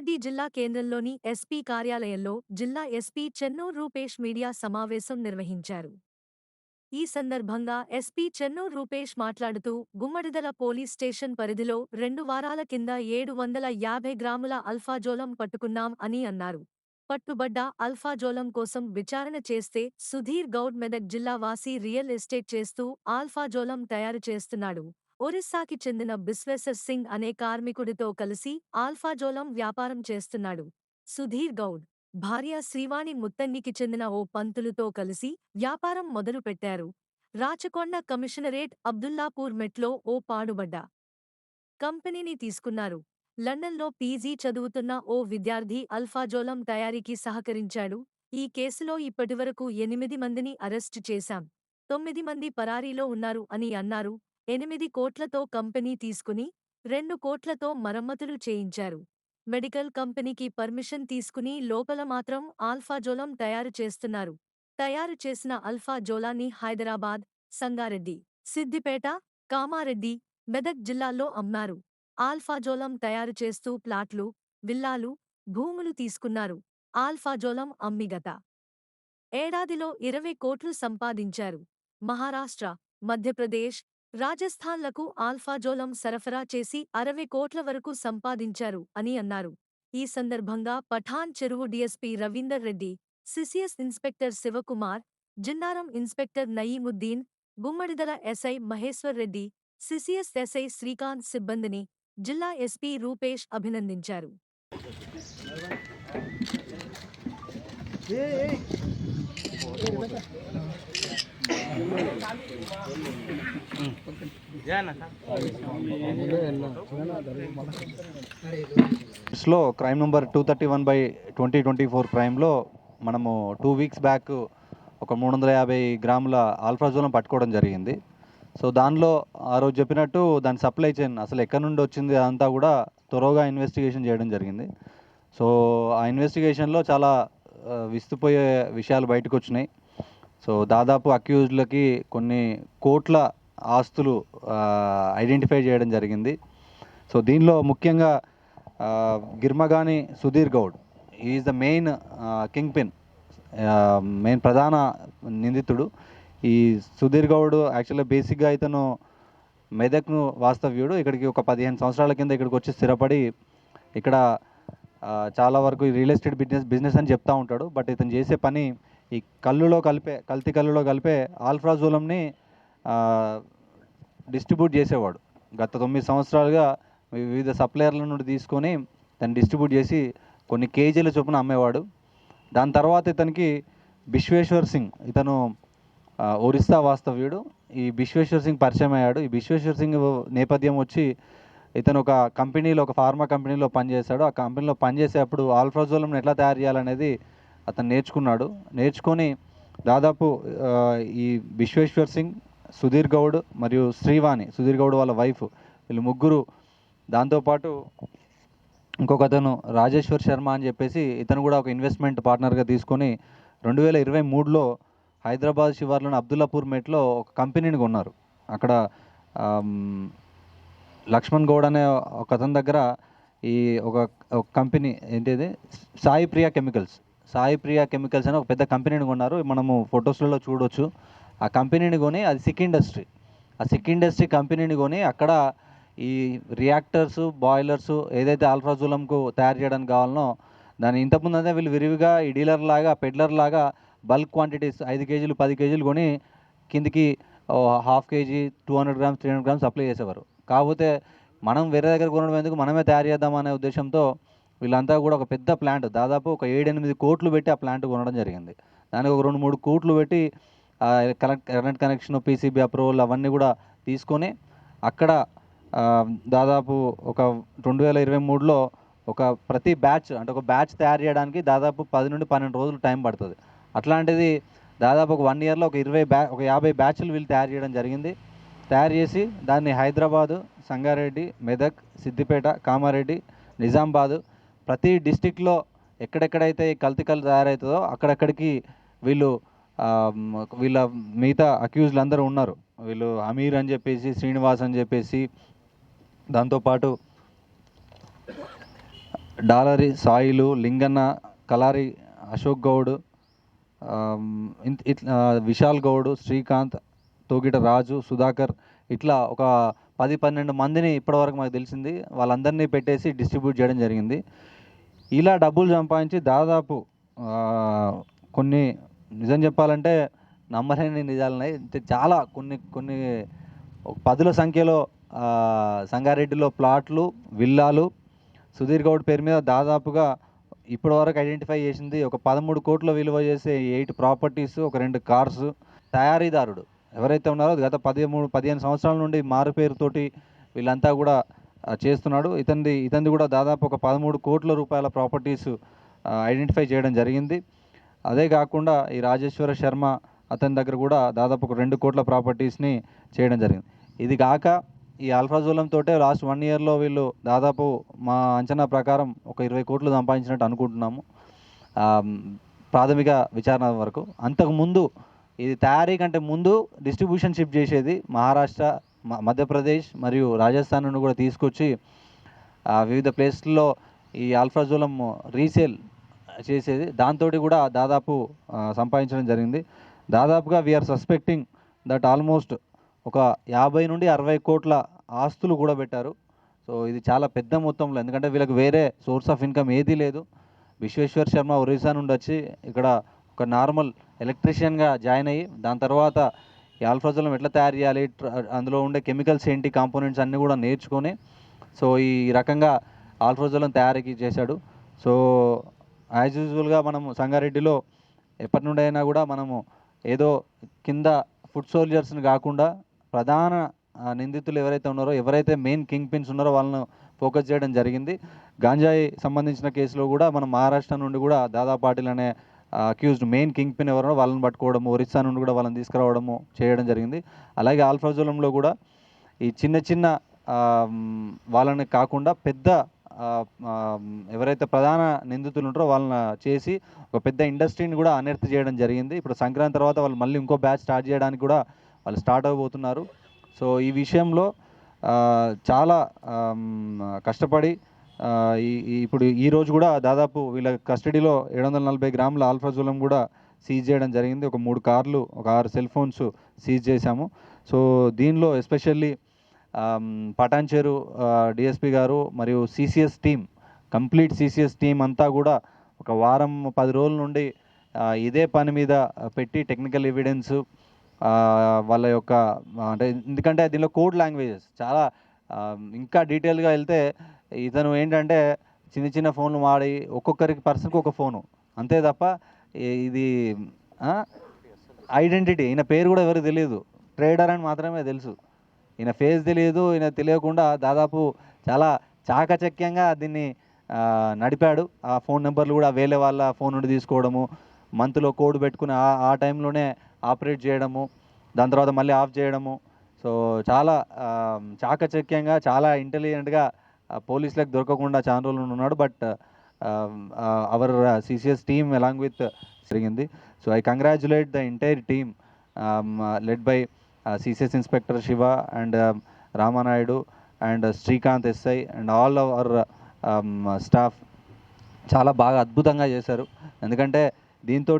రంగారెడ్డి జిల్లా కేంద్రంలోని ఎస్పీ కార్యాలయంలో జిల్లా ఎస్పీ చెన్నూర్ రూపేష్ మీడియా సమావేశం నిర్వహించారు. ఈ సందర్భంగా ఎస్పీ చెన్నూర్ రూపేష్ మాట్లాడుతూ గుమ్మడిదల పోలీస్ స్టేషన్ పరిధిలో రెండు వారాల కింద ఏడు వందల యాభై గ్రాముల అల్ఫాజోలం పట్టుకున్నాం అని అన్నారు. పట్టుబడ్డ అల్ఫాజోలం కోసం విచారణ చేస్తే సుధీర్ గౌడ్ మెదక్ జిల్లా వాసి రియల్ ఎస్టేట్ చేస్తూ ఆల్ఫాజోలం తయారు చేస్తున్నాడు. ఒరిస్సాకి చెందిన బిశ్వేశ్వర్ సింగ్ అనే కార్మికుడితో కలిసి ఆల్ఫాజోలం వ్యాపారం చేస్తున్నాడు. సుధీర్ గౌడ్ భార్య శ్రీవాణి ముత్తంగికి చెందిన ఓ పంతులుతో కలిసి వ్యాపారం మొదలుపెట్టారు. రాచకొండ కమిషనరేట్ అబ్దుల్లాపూర్ మెట్లో ఓ పాడుబడ్డ కంపెనీని తీసుకున్నారు. లండన్లో పీజీ చదువుతున్న ఓ విద్యార్థి అల్ఫాజోలం తయారీకి సహకరించాడు. ఈ కేసులో ఇప్పటివరకు ఎనిమిది మందిని అరెస్టు చేశాం. తొమ్మిది మంది పరారీలో ఉన్నారు అని అన్నారు. ఎనిమిది కోట్లతో కంపెనీ తీసుకుని రెండు కోట్లతో మరమ్మతులు చేయించారు. మెడికల్ కంపెనీకి పర్మిషన్ తీసుకుని లోపల మాత్రం ఆల్ఫాజోలం తయారు చేస్తున్నారు. తయారు చేసిన అల్ఫాజోలాన్ని హైదరాబాద్ సంగారెడ్డి సిద్దిపేట కామారెడ్డి మెదక్ జిల్లాల్లో అమ్మారు. ఆల్ఫాజోలం తయారు చేస్తూ ప్లాట్లు విల్లాలు భూములు తీసుకున్నారు. ఆల్ఫాజోలం అమ్మిగత ఏడాదిలో ఇరవై కోట్లు సంపాదించారు. మహారాష్ట్ర మధ్యప్రదేశ్ రాజస్థాన్లకు ఆల్ఫాజోలం సరఫరా చేసి అరవై కోట్ల వరకు సంపాదించారు అని అన్నారు ఈ సందర్భంగా Patancheru DSP Ravinder Reddy CCS inspector Shivakumar Jinnaram inspector Nayeemuddin Gummadidala SI Maheshwar Reddy CCS SI Srikanth సిబ్బందిని జిల్లా ఎస్పీ రూపేష్ అభినందించారు slow crime number two thirty one by twenty twenty four క్రైమ్లో మనము టూ వీక్స్ బ్యాక్ ఒక మూడు వందల యాభై గ్రాముల alprazolam పట్టుకోవడం జరిగింది. సో దానిలో ఆ రోజు చెప్పినట్టు దాని సప్లై చైన్ అసలు ఎక్కడి నుండి వచ్చింది అదంతా కూడా త్వరగా ఇన్వెస్టిగేషన్ చేయడం జరిగింది. సో ఆ ఇన్వెస్టిగేషన్లో చాలా విస్తుపోయే విషయాలు బయటకు వచ్చినాయి. సో దాదాపు అక్యూజ్డ్లకి కొన్ని కోట్ల ఆస్తులు ఐడెంటిఫై చేయడం జరిగింది. సో దీనిలో ముఖ్యంగా Girmagani Sudheer Goud is the main kingpin main ప్రధాన నిందితుడు. ఈ సుధీర్ గౌడ్ యాక్చువల్గా బేసిక్గా ఇతను మెదక్ను వాస్తవ్యుడు. ఇక్కడికి ఒక పదిహేను సంవత్సరాల కింద ఇక్కడికి వచ్చి స్థిరపడి ఇక్కడ చాలా వరకు రియల్ ఎస్టేట్ బిజినెస్ బిజినెస్ అని చెప్తా ఉంటాడు. బట్ ఇతను చేసే పని ఈ కళ్ళులో కలిపే కల్తీ కళ్ళులో కలిపే ఆల్ఫ్రాజోలంని డిస్ట్రిబ్యూట్ చేసేవాడు. గత తొమ్మిది సంవత్సరాలుగా వివిధ సప్లయర్ల నుండి తీసుకొని దాన్ని డిస్ట్రిబ్యూట్ చేసి కొన్ని కేజీల చొప్పున అమ్మేవాడు. దాని తర్వాత ఇతనికి బిశ్వేశ్వర్ సింగ్ ఇతను ఒరిస్సా వాస్తవ్యుడు. ఈ బిశ్వేశ్వర్ సింగ్ పరిచయం అయ్యాడు. ఈ బిశ్వేశ్వర్ సింగ్ నేపథ్యం వచ్చి ఇతను ఒక కంపెనీలో ఒక ఫార్మా కంపెనీలో పనిచేశాడు. ఆ కంపెనీలో పనిచేసేటప్పుడు ఆల్ఫ్రాజోలంని ఎట్లా తయారు చేయాలనేది అతను నేర్చుకున్నాడు. నేర్చుకొని దాదాపు ఈ విశ్వేశ్వర్ సింగ్ సుధీర్ గౌడ్ మరియు శ్రీవాణి సుధీర్ గౌడ్ వాళ్ళ వైఫ్ వీళ్ళు ముగ్గురు. దాంతోపాటు ఇంకొక అతను రాజేశ్వర్ శర్మ అని చెప్పేసి ఇతను కూడా ఒక ఇన్వెస్ట్మెంట్ పార్ట్నర్గా తీసుకొని రెండు వేల ఇరవై మూడులో హైదరాబాద్ శివార్లోని అబ్దుల్లాపూర్ మెట్లో ఒక కంపెనీని కొన్నారు. అక్కడ లక్ష్మణ్ గౌడ్ అనే ఒక అతని దగ్గర ఈ ఒక ఒక కంపెనీ ఏంటిది? సాయి ప్రియా కెమికల్స్. సాయిప్రియ కెమికల్స్ అని ఒక పెద్ద కంపెనీని కొన్నారు. మనము ఫొటోస్లలో చూడొచ్చు. ఆ కంపెనీని కొని అది సిక్ ఇండస్ట్రీ. ఆ సిక్ ఇండస్ట్రీ కంపెనీని కొని అక్కడ ఈ రియాక్టర్స్ బాయిలర్స్ ఏదైతే ఆల్ఫాజులంకు తయారు చేయడానికి కావాలనో దాని ఇంతకుముందు అయితే వీళ్ళు విరివిగా ఈ డీలర్ లాగా పెడ్లర్ లాగా బల్క్ క్వాంటిటీస్ ఐదు కేజీలు పది కేజీలు కొని కిందికి half kg two hundred grams three hundred grams supply చేసేవారు. కాకపోతే మనం వేరే దగ్గర కొనడం ఎందుకు? మనమే తయారు చేద్దాం అనే ఉద్దేశంతో వీళ్ళంతా కూడా ఒక పెద్ద ప్లాంట్ దాదాపు ఒక ఏడెనిమిది కోట్లు పెట్టి ఆ ప్లాంట్ కొనడం జరిగింది. దానికి ఒక రెండు మూడు కోట్లు పెట్టి current current connection PCB approval అవన్నీ కూడా తీసుకొని అక్కడ దాదాపు ఒక రెండు వేల ఇరవై మూడులో ఒక ప్రతి బ్యాచ్ అంటే ఒక బ్యాచ్ తయారు చేయడానికి దాదాపు పది నుండి పన్నెండు రోజులు టైం పడుతుంది. అట్లాంటిది దాదాపు ఒక వన్ ఇయర్లో ఒక ఇరవై బ్యా ఒక యాభై బ్యాచ్లు వీళ్ళు తయారు చేయడం జరిగింది. తయారు చేసి దాన్ని హైదరాబాదు సంగారెడ్డి మెదక్ సిద్దిపేట కామారెడ్డి నిజామాబాదు ప్రతి డిస్టిక్లో ఎక్కడెక్కడైతే ఈ కల్తీ తయారవుతుందో అక్కడక్కడికి వీళ్ళు వీళ్ళ మిగతా అక్యూజ్లు అందరూ ఉన్నారు. వీళ్ళు అమీర్ అని చెప్పేసి శ్రీనివాస్ అని చెప్పేసి దాంతోపాటు డాలరి సాయిలు లింగన్న కలారి అశోక్ గౌడ్ ఇట్లా విశాల్ గౌడ్ శ్రీకాంత్ తోగిట రాజు సుధాకర్ ఇట్లా ఒక పది పన్నెండు మందిని ఇప్పటివరకు మాకు తెలిసింది. వాళ్ళందరినీ పెట్టేసి డిస్ట్రిబ్యూట్ చేయడం జరిగింది. ఇలా డబ్బులు సంపాదించి దాదాపు కొన్ని నిజం చెప్పాలంటే నమ్మలేని నిజాలున్నాయి. చాలా కొన్ని కొన్ని పదుల సంఖ్యలో సంగారెడ్డిలో ప్లాట్లు విల్లాలు సుధీర్ గౌడ్ పేరు మీద దాదాపుగా ఇప్పటివరకు ఐడెంటిఫై చేసింది ఒక పదమూడు కోట్ల విలువ చేసే ఎయిట్ ప్రాపర్టీస్ ఒక రెండు కార్స్ తయారీదారుడు. ఎవరైతే ఉన్నారో గత పదిమూడు పదిహేను సంవత్సరాల నుండి మారు పేరుతోటి వీళ్ళంతా కూడా చేస్తున్నాడు. ఇతనిది ఇతనిది కూడా దాదాపు ఒక పదమూడు కోట్ల రూపాయల ప్రాపర్టీస్ ఐడెంటిఫై చేయడం జరిగింది. అదే కాకుండా ఈ రాజేశ్వర శర్మ అతని దగ్గర కూడా దాదాపు ఒక రెండు కోట్ల ప్రాపర్టీస్ని చేయడం జరిగింది. ఇది కాక ఈ అల్ఫాజోలం తోటే లాస్ట్ వన్ ఇయర్లో వీళ్ళు దాదాపు మా అంచనా ప్రకారం ఒక ఇరవై కోట్లు సంపాదించినట్టు అనుకుంటున్నాము. ప్రాథమిక విచారణ వరకు. అంతకుముందు ఇది తయారీ కంటే ముందు డిస్ట్రిబ్యూషన్ షిప్ చేసేది మహారాష్ట్ర మధ్యప్రదేశ్ మరియు రాజస్థాన్ నుండి కూడా తీసుకొచ్చి వివిధ ప్లేస్లో ఈ ఆల్ఫాజోలం రీసేల్ చేసేది. దాంతో కూడా దాదాపు సంపాదించడం జరిగింది. దాదాపుగా వీఆర్ సస్పెక్టింగ్ దట్ ఆల్మోస్ట్ ఒక యాభై నుండి అరవై కోట్ల ఆస్తులు కూడా పెట్టారు. సో ఇది చాలా పెద్ద మొత్తంలో ఎందుకంటే వీళ్ళకి వేరే సోర్స్ ఆఫ్ ఇన్కమ్ ఏదీ లేదు. విశ్వేశ్వర్ శర్మ ఒరిస్సా నుండి వచ్చి ఇక్కడ ఒక నార్మల్ ఎలక్ట్రీషియన్గా జాయిన్ అయ్యి దాని తర్వాత ఆల్ఫాజోలం ఎట్లా తయారు చేయాలి? అందులో ఉండే కెమికల్స్ ఏంటి? కాంపోనెంట్స్ అన్నీ కూడా నేర్చుకొని సో ఈ రకంగా ఆల్ఫాజోలం తయారీకి చేశాడు. సో యాజ్ యూజువల్గా మనము సంగారెడ్డిలో ఎప్పటి నుండి అయినా కూడా మనము ఏదో కింద ఫుడ్ సోల్జర్స్ని కాకుండా ప్రధాన నిందితులు ఎవరైతే ఉన్నారో ఎవరైతే మెయిన్ కింగ్ పిన్స్ ఉన్నారో వాళ్ళను ఫోకస్ చేయడం జరిగింది. గాంజాయి సంబంధించిన కేసులో కూడా మనం మహారాష్ట్ర నుండి కూడా దాదా పాటిల్ అనే అక్యూజ్డ్ మెయిన్ కింగ్ పిన్ ఎవరో వాళ్ళని పట్టుకోవడము ఒరిస్సా నుండి కూడా వాళ్ళని తీసుకురావడము చేయడం జరిగింది. అలాగే ఆల్ఫాజోలంలో కూడా ఈ చిన్న చిన్న వాళ్ళని కాకుండా పెద్ద ఎవరైతే ప్రధాన నిందితులు ఉంటారో వాళ్ళని చేసి ఒక పెద్ద ఇండస్ట్రీని కూడా అనెర్త్ చేయడం జరిగింది. ఇప్పుడు సంక్రాంతి తర్వాత వాళ్ళు మళ్ళీ ఇంకో బ్యాచ్ స్టార్ట్ చేయడానికి కూడా వాళ్ళు స్టార్ట్ అవ్వబోతున్నారు. సో ఈ విషయంలో చాలా కష్టపడి ఇప్పుడు ఈ రోజు కూడా దాదాపు వీళ్ళ కస్టడీలో ఏడు వందల నలభై గ్రాముల ఆల్ఫాజోలం కూడా సీజ్ చేయడం జరిగింది. ఒక మూడు కార్లు ఒక ఆరు సెల్ ఫోన్స్ సీజ్ చేశాము. సో దీనిలో ఎస్పెషల్లీ పటాన్చేరు డిఎస్పి గారు మరియు CCS team complete CCS team అంతా కూడా ఒక వారం పది రోజుల నుండి ఇదే పని మీద పెట్టి టెక్నికల్ ఎవిడెన్స్ వాళ్ళ యొక్క అంటే ఎందుకంటే దీనిలో కోడ్ లాంగ్వేజెస్ చాలా ఇంకా డీటెయిల్గా వెళ్తే ఇతను ఏంటంటే చిన్న చిన్న ఫోన్లు వాడి ఒక్కొక్కరికి పర్సన్కి ఒక ఫోను. అంతే తప్ప ఇది ఐడెంటిటీ. ఈయన పేరు కూడా ఎవరికి తెలియదు ట్రేడర్ అని మాత్రమే తెలుసు. ఈయన ఫేస్ తెలియదు ఈయన తెలియకుండా దాదాపు చాలా చాకచక్యంగా దీన్ని నడిపాడు. ఆ ఫోన్ నెంబర్లు కూడా వేరే వాళ్ళ ఫోన్ నుండి తీసుకోవడము మంత్లో కోడ్ పెట్టుకుని ఆ ఆ టైంలోనే ఆపరేట్ చేయడము దాని తర్వాత మళ్ళీ ఆఫ్ చేయడము. సో చాలా చాకచక్యంగా చాలా ఇంటెలిజెంట్గా పోలీసులకు దొరకకుండా చాలా రోజులు ఉన్నాడు but our CCS team along with జరిగింది. So I congratulate the entire team led by CCS inspector Shiva and Ramanaidu and Srikanth SI and all our staff. చాలా బాగా అద్భుతంగా చేశారు. ఎందుకంటే దీంతో